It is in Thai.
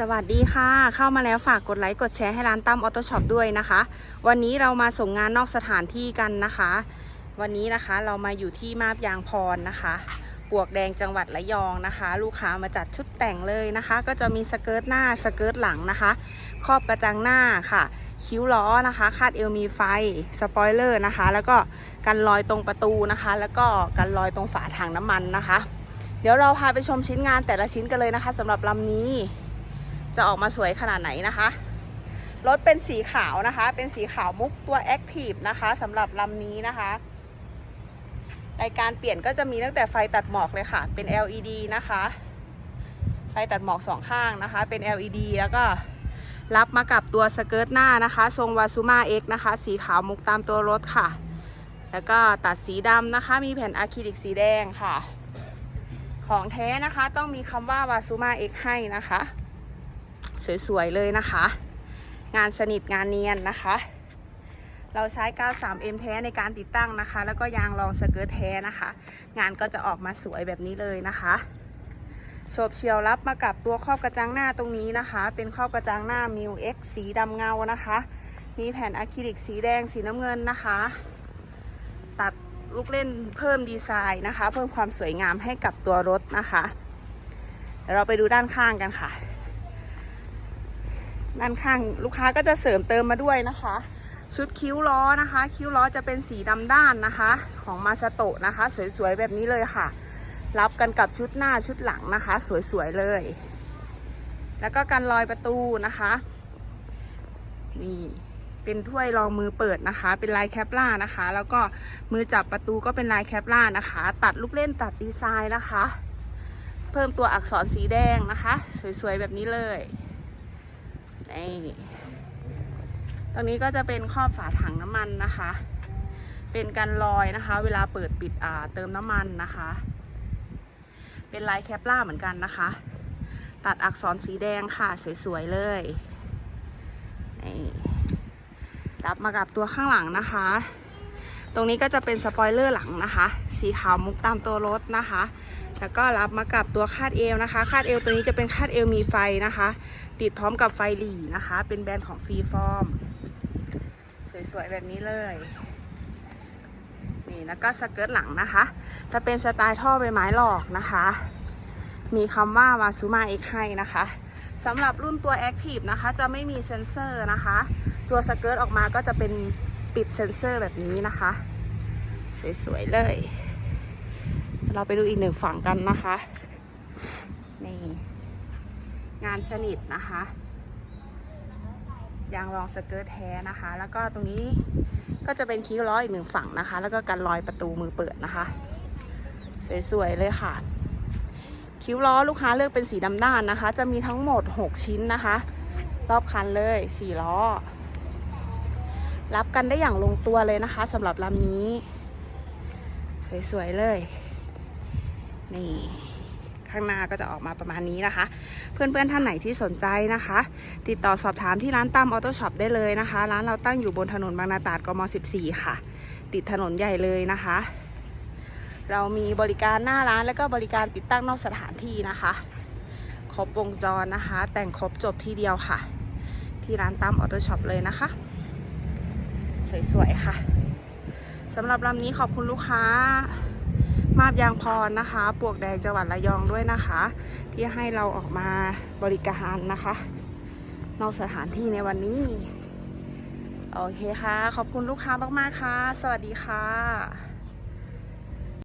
สวัสดีค่ะ เข้ามาแล้วฝากกดไลค์กดแชร์ให้ร้านตั้มออโต้ช็อปด้วยนะคะ วันนี้เรามาส่งงานนอกสถานที่กันนะคะ วันนี้นะคะเรามาอยู่ที่มาบยางพรนะคะปวกแดงจังหวัดระยองนะคะ ลูกค้ามาจัดชุดแต่งเลยนะคะ ก็จะมีสเกิร์ตหน้าสเกิร์ตหลังนะคะ ครอบกระจังหน้าค่ะ คิ้วล้อนะคะ คาดเอวมีไฟสปอยเลอร์นะคะ แล้วก็กันรอยตรงประตูนะคะ แล้วก็กันรอยตรงฝาถังน้ำมันนะคะ เดี๋ยวเราพาไปชมชิ้นงานแต่ละชิ้นกันเลยนะคะสำหรับลำนี้ จะออกมาสวยขนาดไหนนะคะ รถเป็นสีขาวนะคะ เป็นสีขาวมุกตัวแอคทีฟนะคะสำหรับลำนี้นะคะรายการเปลี่ยนก็จะมีตั้งแต่ไฟตัดหมอกเลยค่ะ เป็น LED นะคะ ไฟตัดหมอกสองข้างนะคะ เป็น LED แล้วก็รับมากับตัวสเกิร์ตหน้านะคะ ทรงวาซูมา X นะคะ สีขาวมุกตามตัวรถค่ะ แล้วก็ตัดสีดำนะคะ มีแผ่นอะคริลิกสีแดงค่ะ ของแท้นะคะต้องมีคำว่าวาซูมา X ให้นะคะ สวยๆเลยนะคะ งานสนิทงานเนียนนะคะ เราใช้ 93M แท้ในการติดตั้งนะคะ แล้วก็ยางรองสเกิร์ตแท้นะคะ งานก็จะออกมาสวยแบบนี้เลยนะคะโฉบเฉียวรับมากับตัวครอบกระจังหน้าตรงนี้นะคะ เป็นครอบกระจังหน้า m ิว X สีดำเงานะคะ มีแผ่นอะคริลิกสีแดงสีน้ำเงินนะคะ ตัดลูกเล่นเพิ่มดีไซน์นะคะ เพิ่มความสวยงามให้กับตัวรถนะคะเดี๋ยวเราไปดูด้านข้างกันค่ะ ด้านข้างลูกค้าก็จะเสริมเติมมาด้วยนะคะ ชุดคิ้วล้อนะคะ คิ้วล้อจะเป็นสีดำด้านนะคะ ของมาสโตะนะคะ สวยๆแบบนี้เลยค่ะ รับกันกับชุดหน้าชุดหลังนะคะ สวยๆเลย แล้วก็กันรอยประตูนะคะนี่เป็นถ้วยรองมือเปิดนะคะ เป็นลายแคปล่านะคะ แล้วก็มือจับประตูก็เป็นลายแคปล่านะคะ ตัดลูกเล่นตัดดีไซน์นะคะ เพิ่มตัวอักษรสีแดงนะคะ สวยๆแบบนี้เลย นี่ตรงนี้ก็จะเป็นครอบฝาถังน้ำมันนะคะ เป็นกันรอยนะคะ เวลาเปิดปิดอ่าเติมน้ำมันนะคะ เป็นลายแคปล่าเหมือนกันนะคะ ตัดอักษรสีแดงค่ะสวยๆเลยนี่รับมากับตัวข้างหลังนะคะ ตรงนี้ก็จะเป็นสปอยเลอร์หลังนะคะ สีขาวมุกตามตัวรถนะคะ แล้วก็รับมากับตัวคาดเอวนะคะ คาดเอวตัวนี้จะเป็นคาดเอวมีไฟนะคะ ติดพร้อมกับไฟหลีนะคะ เป็นแบรนด์ของฟรีฟอร์ม สวยๆ แบบนี้เลย นี่แล้วก็สเกิร์ตหลังนะคะ จะเป็นสไตล์ท่อใบไม้หลอกนะคะ มีคำว่าวาซูมาเอ็กให้นะคะสำหรับรุ่นตัว Active นะคะ จะไม่มีเซ็นเซอร์นะคะ ตัวสเกิร์ตออกมาก็จะเป็นปิดเซ็นเซอร์แบบนี้นะคะ สวยๆ เลย เราไปดูอีกหนึ่งฝั่งกันนะคะนี่งานสนิทนะคะยางรองสเกิร์ตแท้นะคะ แล้วก็ตรงนี้ก็จะเป็นคิ้วล้ออีกหนึ่งฝั่งนะคะ แล้วก็กันรอยประตูมือเปิดนะคะ สวยๆเลยค่ะ คิ้วล้อลูกค้าเลือกเป็นสีดำด้านนะคะ จะมีทั้งหมด 6 ชิ้นนะคะ รอบคันเลยสี่ล้อ รับกันได้อย่างลงตัวเลยนะคะสำหรับลำนี้ สวยๆเลย นี่ข้างหน้าก็จะออกมาประมาณนี้นะคะ เพื่อนๆท่านไหนที่สนใจนะคะ ติดต่อสอบถามที่ร้านตั้มออโต้ช็อปได้เลยนะคะ ร้านเราตั้งอยู่บนถนนบางนาตราดกม 14 ค่ะ ติดถนนใหญ่เลยนะคะ เรามีบริการหน้าร้านแล้วก็บริการติดตั้งนอกสถานที่นะคะ ครบวงจรนะคะ แต่งครบจบที่เดียวค่ะ ที่ร้านตั้มออโต้ช็อปเลยนะคะ สวยๆค่ะสำหรับลำนี้ขอบคุณลูกค้าาบยางพรนะคะ ปวกแดงจังหวัดระยองด้วยนะคะ ที่ให้เราออกมาบริการนะคะ นอกสถานที่ในวันนี้ โอเคค่ะ ขอบคุณลูกค้ามาก ๆ ค่ะ สวัสดีค่ะ